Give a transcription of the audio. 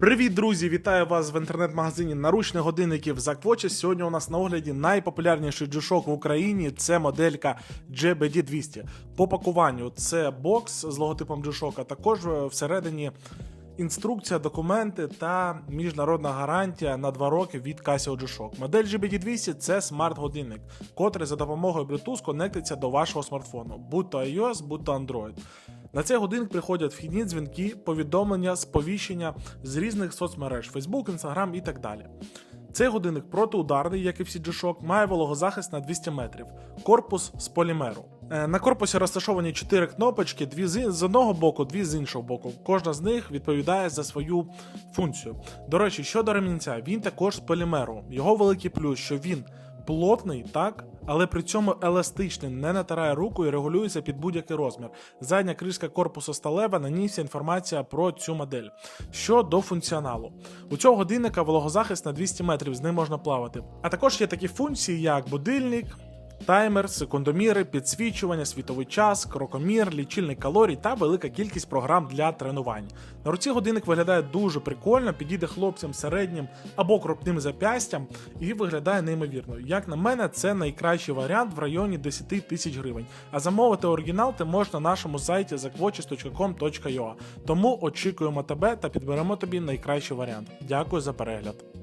Привіт, друзі! Вітаю вас в інтернет-магазині наручних годинників Zakwatches. Сьогодні у нас на огляді найпопулярніший джушок в Україні. Це моделька GBD 200. По пакуванню це бокс з логотипом джушока. Також е, всередині інструкція, документи та міжнародна гарантія на 2 роки від Casio G-Shock. Модель GBD 200 це смарт-годинник, котрий за допомогою Bluetooth конектиться до вашого смартфону, будь то iOS, будь то Android. На цей годинник приходять вхідні дзвінки, повідомлення, сповіщення з різних соцмереж Facebook, Instagram і так далі. Цей годинник протиударний, як і всі G-Shock, має вологозахист на 200 метрів, корпус з полімеру. Е, На корпусі розташовані 4 кнопочки, дві з одного боку, дві з іншого боку. Кожна з них відповідає за свою функцію. До речі, щодо ремінця, він також з полімеру. Його великий плюс, що він плотний, так, але при цьому еластичний, не натирає руку і регулюється під будь-який розмір. Задня кришка корпусу сталева, на ній вся інформація про цю модель. Щодо функціоналу, у цього годинника вологозахист на 200 метрів, з ним можна плавати. А також є такі функції, як будильник. Таймер, секундоміри, підсвічування, світовий час, крокомір, лічильник калорій та велика кількість програм для тренувань. На руці годинник виглядає дуже прикольно, підійде хлопцям середнім або крупним запястям і виглядає неймовірно. Як на мене, це найкращий варіант в районі 10 тисяч гривень. А замовити оригінал ти можеш на нашому сайті zakvotches.com.ua. Тому очікуємо тебе та підберемо тобі найкращий варіант. Дякую за перегляд.